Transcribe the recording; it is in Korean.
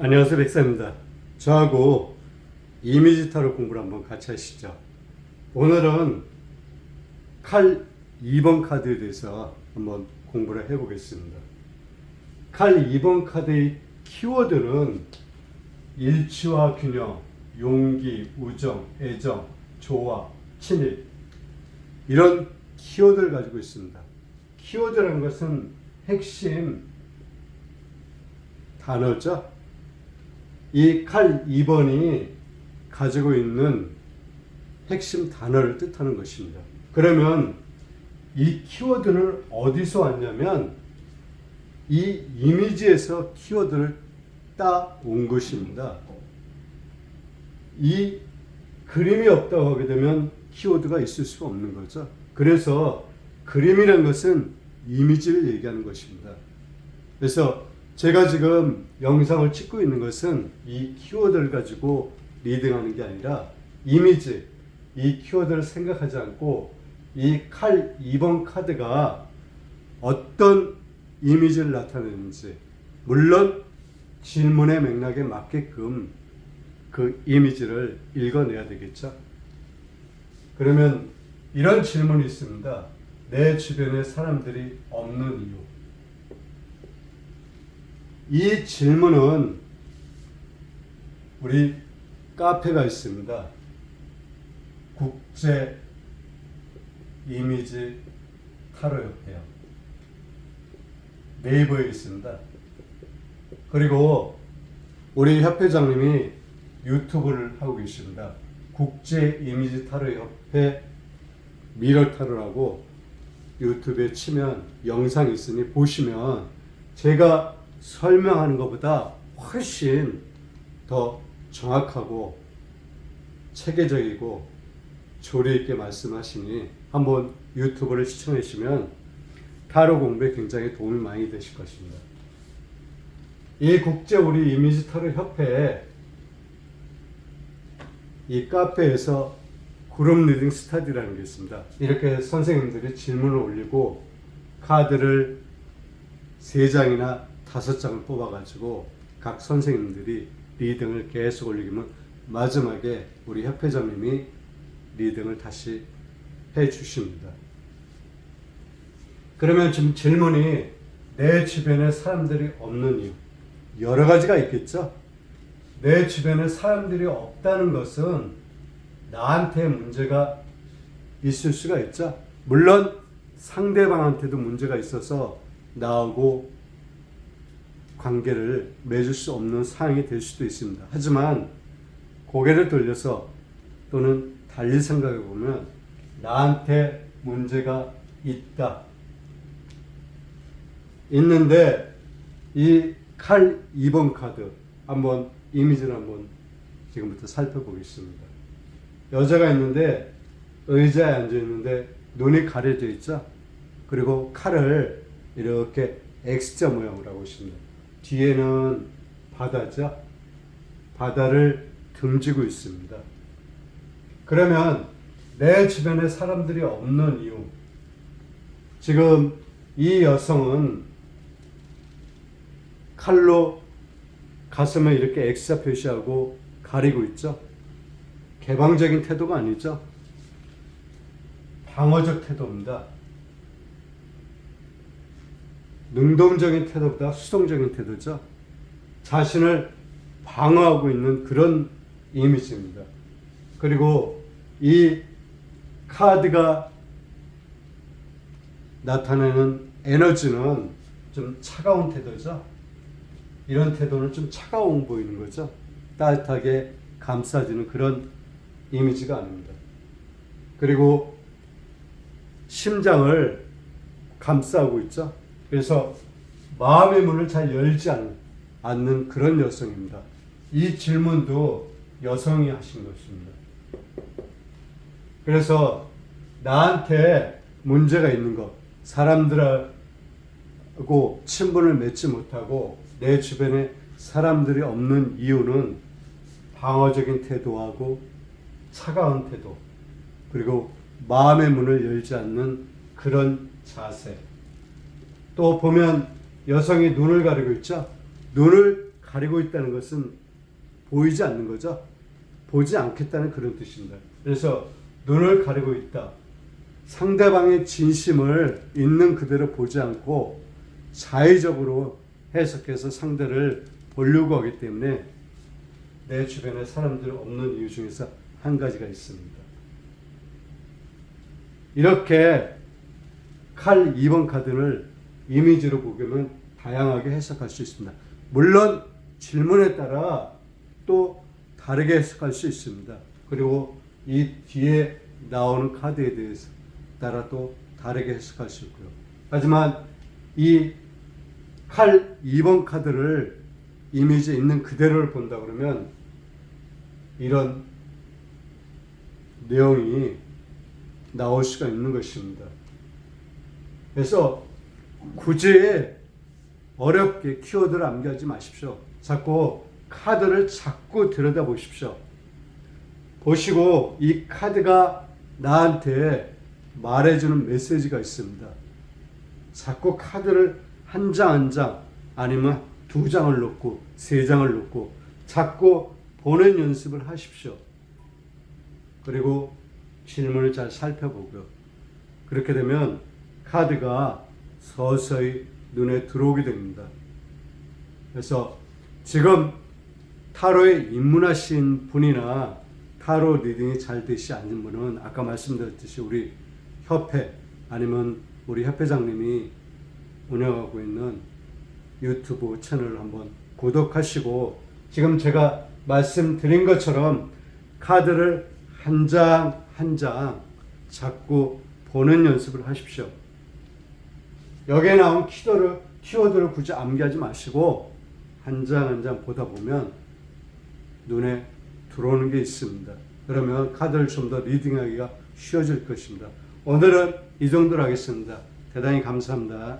안녕하세요 백사입니다. 저하고 이미지 타로 공부를 한번 같이 하시죠. 오늘은 칼 2번 카드에 대해서 한번 공부를 해보겠습니다. 칼 2번 카드의 키워드는 일치와 균형, 용기, 우정, 애정, 조화, 친일 이런 키워드를 가지고 있습니다. 키워드라는 것은 핵심 단어죠. 이 칼 2번이 가지고 있는 핵심 단어를 뜻하는 것입니다. 그러면 이 키워드는 어디서 왔냐면 이 이미지에서 키워드를 따온 것입니다. 이 그림이 없다고 하게 되면 키워드가 있을 수가 없는 거죠. 그래서 그림이라는 것은 이미지를 얘기하는 것입니다. 그래서 제가 지금 영상을 찍고 있는 것은 이 키워드를 가지고 리딩하는 게 아니라 이미지, 이 키워드를 생각하지 않고 이 칼 2번 카드가 어떤 이미지를 나타내는지, 물론 질문의 맥락에 맞게끔 그 이미지를 읽어내야 되겠죠. 그러면 이런 질문이 있습니다. 내 주변에 사람들이 없는 이유. 이 질문은 우리 카페가 있습니다. 국제 이미지 타로협회요. 네이버에 있습니다. 그리고 우리 협회장님이 유튜브를 하고 계십니다. 국제 이미지 타로협회 미러 타로라고 유튜브에 치면 영상이 있으니 보시면 제가 설명하는 것보다 훨씬 더 정확하고 체계적이고 조리 있게 말씀하시니 한번 유튜브를 시청해 주시면 타로 공부에 굉장히 도움이 많이 되실 것입니다. 이 국제 우리 이미지 타로 협회 이 카페에서 그룹 리딩 스타디라는 게 있습니다. 이렇게 선생님들이 질문을 올리고 카드를 세 장이나 다섯 장을 뽑아가지고 각 선생님들이 리딩을 계속 올리면 마지막에 우리 협회장님이 리딩을 다시 해 주십니다. 그러면 지금 질문이 내 주변에 사람들이 없는 이유 여러 가지가 있겠죠. 내 주변에 사람들이 없다는 것은 나한테 문제가 있을 수가 있죠. 물론 상대방한테도 문제가 있어서 나하고 관계를 맺을 수 없는 상황이 될 수도 있습니다. 하지만 고개를 돌려서 또는 달리 생각해 보면 나한테 문제가 있다. 있는데 이 칼 2번 카드 한번 이미지를 한번 지금부터 살펴보겠습니다. 여자가 있는데 의자에 앉아 있는데 눈이 가려져 있죠. 그리고 칼을 이렇게 X자 모양으로 하고 있습니다. 뒤에는 바다죠. 바다를 등지고 있습니다. 그러면 내 주변에 사람들이 없는 이유. 지금 이 여성은 칼로 가슴에 이렇게 X자 표시하고 가리고 있죠. 개방적인 태도가 아니죠. 방어적 태도입니다. 능동적인 태도보다 수동적인 태도죠. 자신을 방어하고 있는 그런 이미지입니다. 그리고 이 카드가 나타내는 에너지는 좀 차가운 태도죠. 이런 태도는 좀 차가워 보이는 거죠. 따뜻하게 감싸주는 그런 이미지가 아닙니다. 그리고 심장을 감싸고 있죠. 그래서 마음의 문을 잘 열지 않는 그런 여성입니다. 이 질문도 여성이 하신 것입니다. 그래서 나한테 문제가 있는 것, 사람들하고 친분을 맺지 못하고 내 주변에 사람들이 없는 이유는 방어적인 태도하고 차가운 태도, 그리고 마음의 문을 열지 않는 그런 자세. 또 보면 여성이 눈을 가리고 있죠. 눈을 가리고 있다는 것은 보이지 않는 거죠. 보지 않겠다는 그런 뜻입니다. 그래서 눈을 가리고 있다. 상대방의 진심을 있는 그대로 보지 않고 자의적으로 해석해서 상대를 보려고 하기 때문에 내 주변에 사람들 없는 이유 중에서 한 가지가 있습니다. 이렇게 칼 2번 카드를 이미지로 보면 다양하게 해석할 수 있습니다. 물론 질문에 따라 또 다르게 해석할 수 있습니다. 그리고 이 뒤에 나오는 카드에 대해서 따라 또 다르게 해석할 수 있고요. 하지만 이 칼 2번 카드를 이미지에 있는 그대로를 본다 그러면 이런 내용이 나올 수가 있는 것입니다. 그래서 굳이 어렵게 키워드를 암기하지 마십시오. 자꾸 카드를 자꾸 들여다 보십시오. 보시고 이 카드가 나한테 말해주는 메시지가 있습니다. 자꾸 카드를 한 장 한 장 아니면 두 장을 놓고 세 장을 놓고 자꾸 보는 연습을 하십시오. 그리고 질문을 잘 살펴보고요. 그렇게 되면 카드가 서서히 눈에 들어오게 됩니다. 그래서 지금 타로에 입문하신 분이나 타로 리딩이 잘 되시 않는 분은 아까 말씀드렸듯이 우리 협회 아니면 우리 협회장님이 운영하고 있는 유튜브 채널을 한번 구독하시고 지금 제가 말씀드린 것처럼 카드를 한 장 한장 자꾸 보는 연습을 하십시오. 여기에 나온 키워드를, 키워드를 굳이 암기하지 마시고 한 장 한 장 보다 보면 눈에 들어오는 게 있습니다. 그러면 카드를 좀 더 리딩하기가 쉬워질 것입니다. 오늘은 이 정도로 하겠습니다. 대단히 감사합니다.